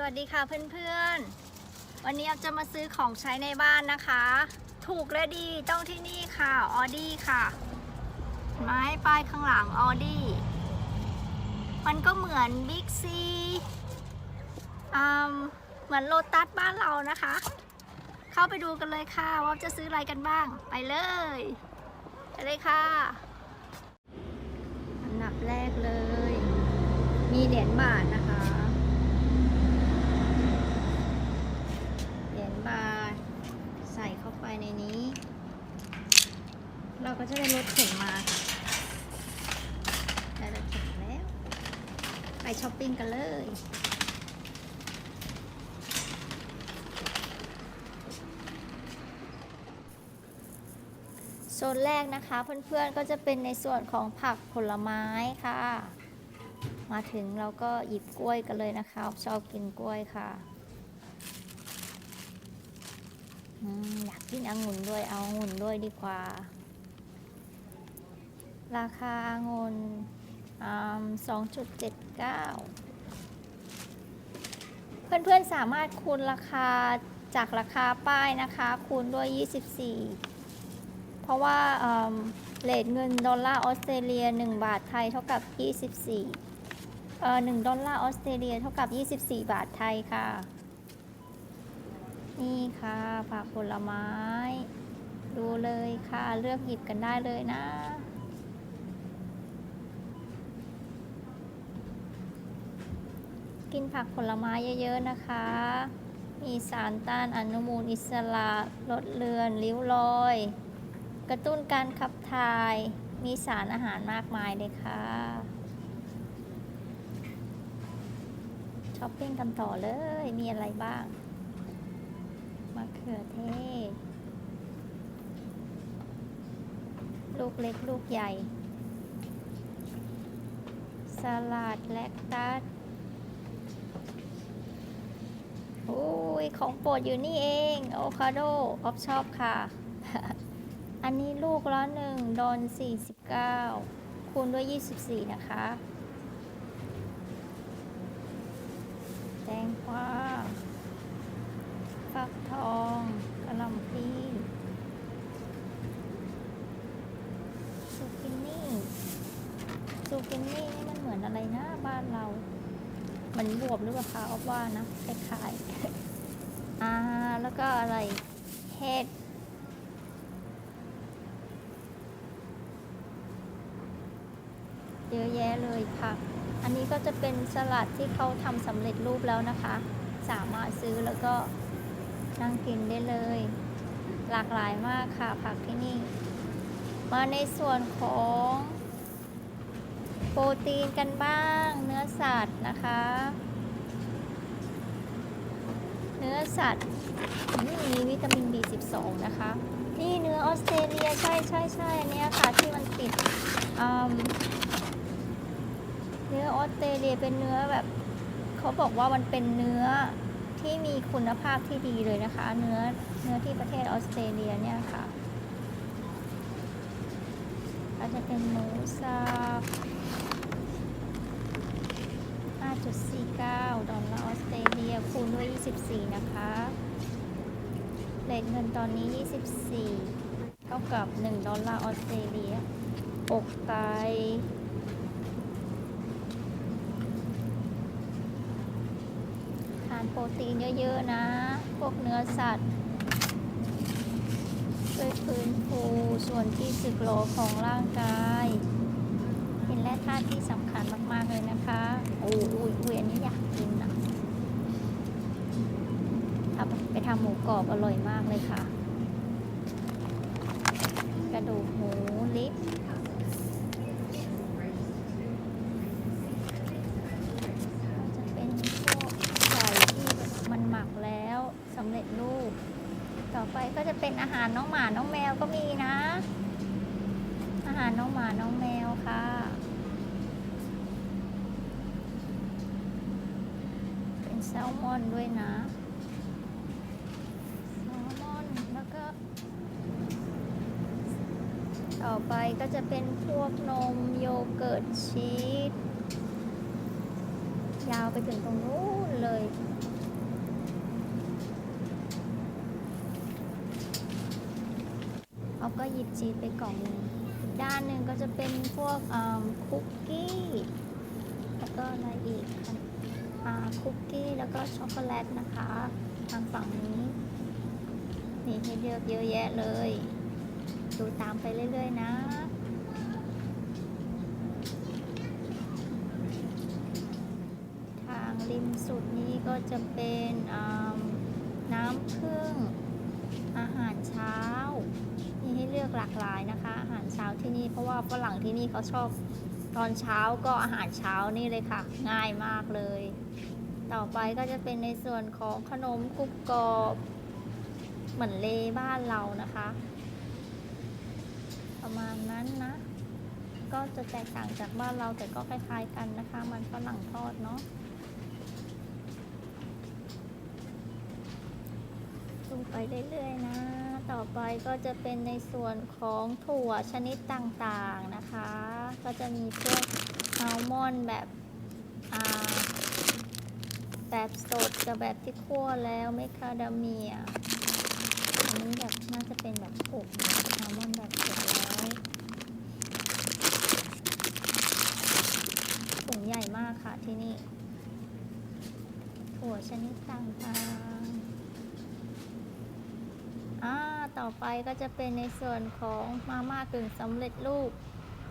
สวัสดีค่ะเพื่อนๆ วันนี้เราจะมาซื้อของใช้ในบ้านนะคะ ถูกและดีต้องที่นี่ค่ะออดี้ค่ะ ไม้ป้ายข้างหลังออดี้มันก็เหมือนบิ๊กซีเหมือนโลตัสบ้านเรานะคะ เข้าไปดูกันเลยค่ะว่าจะซื้ออะไรกันบ้างไปเลยไปเลยค่ะอันดับแรกเลย มีเหรียญบาทนะคะ เหรียญบาทใส่เข้าไป ในนี้ เราก็จะได้รถเข็นมาค่ะได้รถเข็นแล้ว ไปช้อปปิ้งกันเลยโซนแรกนะคะ เพื่อนๆก็จะเป็นในส่วนของผักผลไม้ค่ะ มาถึงเราก็หยิบกล้วยกันเลยนะคะ ชอบกินกล้วยค่ะ อยากกินองุ่นด้วยเอาองุ่นด้วยดีกว่า ราคาองุ่นสองจุดเจ็ดเก้าเพื่อนๆสามารถคูณราคาจากราคาป้ายนะคะ คูณด้วย 24 เพราะว่าเอิ่มเรทเงินดอลลาร์ออสเตรเลีย 1 บาทไทยเท่ากับ 24เอ่อ1ดอลลาร์ออสเตรเลียเท่ากับ 24 บาทไทยค่ะ นี่ค่ะ ผักผลไม้ ดูเลยค่ะ เลือกหยิบกันได้เลยนะ กินผักผลไม้เยอะๆนะคะ มีสารต้านอนุมูลอิสระลดเลือนริ้วรอย กระตุ้นการขับถ่าย มีสารอาหารมากมายเลยค่ะช้อปปิ้งกันต่อเลย มีอะไรบ้าง ขือเทศ ลูกเล็กลูกใหญ่ สลัดแลคตัสโอ้ย ของโปรดอยู่นี่เองโอคาโดออฟชอบค่ะ อันนี้ลูกละหนึ่งดอน49 คูณด้วย 24 นะคะ แตงกวาฟักทองกระหลำปีซูกินี่ ซูกินี่นี่มันเหมือนอะไรนะบ้านเรา มันบวบหรือเปล่าคะออฟว่านะคล้ายๆอ่าแล้วก็อะไรเห็ดเยอะแยะเลยค่ะอันนี้ก็จะเป็นสลัดที่เขาทำสำเร็จรูปแล้วนะคะ สามารถซื้อแล้วก็นั่งกินได้เลย หลากหลายมากค่ะผักที่นี่ มาในส่วนของ โปรตีนกันบ้าง เนื้อสัตว์นะคะ เนื้อสัตว์มมีวิตามิน B12 นะคะ นี่เนื้อออสเตรเลียใช่ใช่ใช่เนี้ยค่ะที่มันติดเนื้อออสเตรเลียเป็นเนื้อแบบเขาบอกว่ามันเป็นเนื้อที่มีคุณภาพที่ดีเลยนะคะ เนื้อเนื้อที่ประเทศออสเตรเลียเนี่ยค่ะอาจจะเป็นหมูสับ 5.49 ดอลลาร์ออสเตรเลียคูณด้วย 24 นะคะเรทเงินตอนนี้ 24 เท่ากับ 1 ดอลลาร์ออสเตรเลียอกไก่ทานโปรตีนเยอะ ๆ นะ พวกเนื้อสัตว์ช่วยฟื้นฟูส่วนที่สึกหรอของร่างกาย แร่ธาตุที่สำคัญมาก ๆ เลยนะคะโอ้ยอุ้ยอุ้ยอันนี้อยากกินนะทำไปทำหมูกรอบอร่อยมากเลยค่ะ กระดูกหมูลิปจะเป็นพวกไก่ที่มันหมักแล้วสำเร็จรูป ต่อไปก็จะเป็นอาหารน้องหมาน้องแมวก็มีนะ อาหารน้องหมาน้องแมวค่ะ ลมอนด้วยนะแซลมอนแล้วก็ ต่อไปก็จะเป็นพวกนมโยเกิร์ตชีสยาวไปถึงตรงนู้นเลยเอาก็หยิบชีสไปกล่องนึงด้านหนึ่งก็จะเป็นพวกคุกกี้ แล้วก็อะไรอีกคะ คุกกี้แล้วก็ช็อกโกแลตนะคะ ทางฝั่งนี้มีให้เลือกเยอะแยะเลย ดูตามไปเรื่อยๆนะทางริมสุดนี้ก็จะเป็นน้ำผึ้งอาหารเช้า มีให้เลือกหลากหลายนะคะ อาหารเช้าที่นี่เพราะว่าฝรั่งที่นี่เขาชอบ ตอนเช้าก็อาหารเช้านี่เลยค่ะ ง่ายมากเลย ต่อไปก็จะเป็นในส่วนของขนมกรุบกรอบเหมือนเลบ้านเรานะคะ ประมาณนั้นนะ ก็จะแตกต่างจากบ้านเราแต่ก็คล้ายๆกันนะคะ มันฝรั่งทอดเนาะดูไปเรื่อยๆนะ ต่อไปก็จะเป็นในส่วนของถั่วชนิดต่างๆนะคะ ก็จะมีพวกอัลมอนด์แบบแบบสดกับแบบที่คั่วแล้วเมคคาเดเมีย อันนี้แบบน่าจะเป็นแบบอบนะอัลมอนด์แบบสดแล้วถุงใหญ่มากค่ะที่นี่ ถั่วชนิดต่างๆ อ่าต่อไปก็จะเป็นในส่วนของมาม่ากึ่งสำเร็จรูป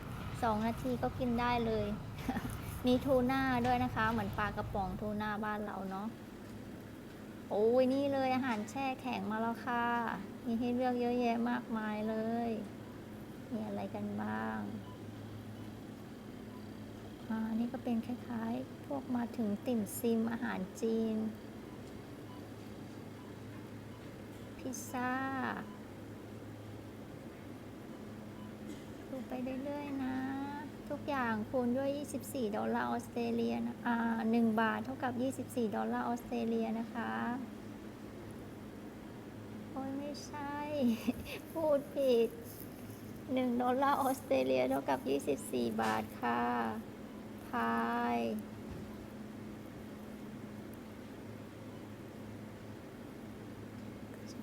2 นาทีก็กินได้เลย มีทูน่าด้วยนะคะ เหมือนปลากระป๋องทูน่าบ้านเราเนาะโอ้ยนี่เลยอาหารแช่แข็งมาแล้วค่ะ มีให้เลือกเยอะแยะมากมายเลย มีอะไรกันบ้าง อ่า นี่ก็เป็นคล้ายๆ พวกมาถึงติ่มซิมอาหารจีน พิซซ่า ไปเรื่อยๆนะ ทุกอย่างคูณด้วย 24 ดอลลาร์ออสเตรเลียนะอ่า1บาทเท่ากับ 24 ดอลลาร์ออสเตรเลียนะคะโอ้ยไม่ใช่ พูดผิด 1 ดอลลาร์ออสเตรเลียเท่ากับ 24 บาทค่ะพาย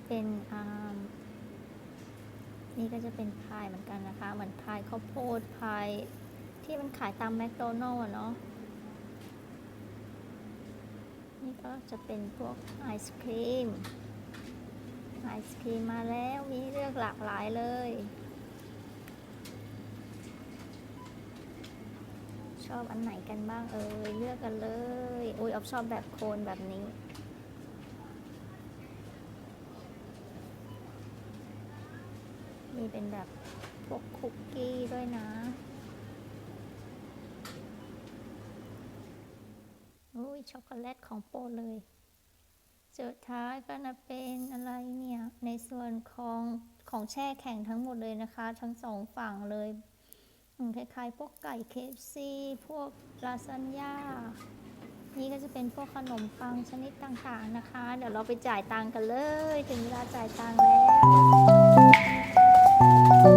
เป็นอ่า นี่ก็จะเป็นพายเหมือนกันนะคะ เหมือนพายข้าวโพดพายที่มันขายตามแมคโดนัลล์เนาะ นี่ก็จะเป็นพวกไอศครีม ไอศครีมมาแล้วมีเลือกหลากหลายเลย ชอบอันไหนกันบ้างเอ่ยเลือกกันเลย อุ้ยออฟชอบแบบโคนแบบนี้ เป็นแบบพวกคุกกี้ด้วยนะอุ้ยช็อกโกแลตของโปรเลยเจอท้ายก็นะเป็นอะไรเนี่ย ในส่วนของของแช่แข็งทั้งหมดเลยนะคะ ทั้งสองฝั่งเลยคล้ายๆพวกไก่เคฟซีพวกลาซานญ่านี่ก็จะเป็นพวกขนมปังชนิดต่างๆนะคะ เดี๋ยวเราไปจ่ายตังค์กันเลย ถึงเวลาจ่ายตังค์แล้ว ต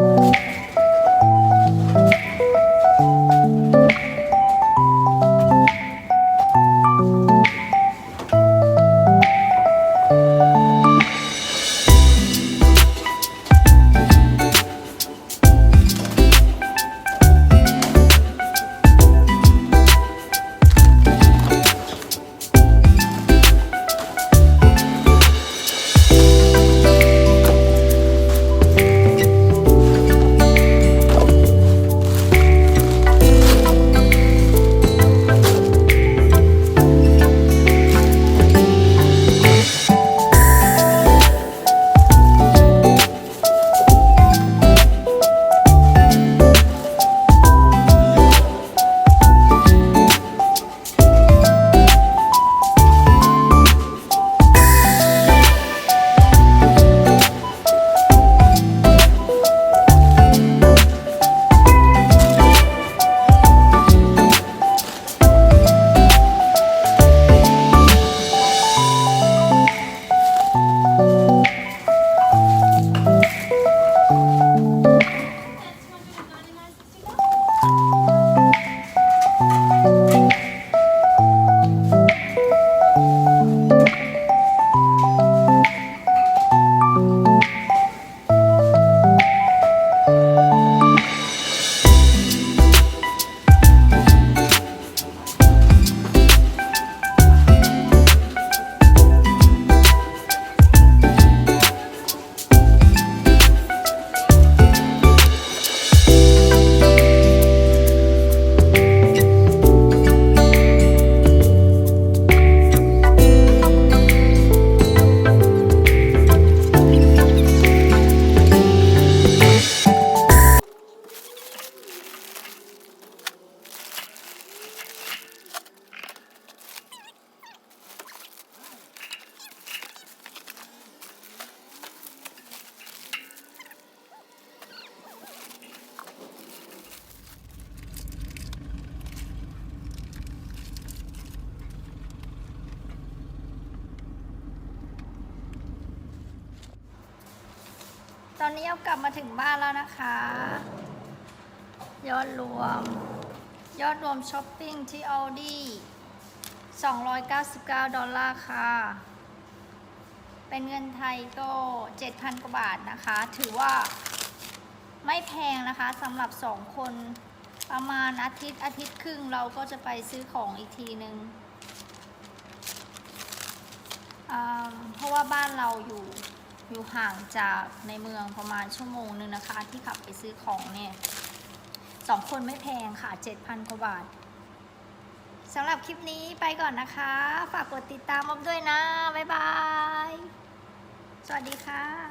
อนนี้เอากลับมาถึงบ้านแล้วนะคะ ยอดรวม ยอดรวมช้อปปิ้งที่ Aldi 299 ดอลลาร์ค่ะ เป็นเงินไทยก็ 7,000 กว่าบาทนะคะ ถือว่าไม่แพงนะคะสำหรับ 2 คนประมาณอาทิตย์อาทิตย์ครึ่งเราก็จะไปซื้อของอีกทีนึงอ่าเพราะว่าบ้านเราอยู่ อยู่ห่างจากในเมืองประมาณชั่วโมงนึงนะคะ ที่ขับไปซื้อของเนี่ยสองคนไม่แพงค่ะ 7,000กว่าบาทสำหรับคลิปนี้ไปก่อนนะคะ ฝากกดติดตามออมด้วยนะ บ๊ายบาย สวัสดีค่ะ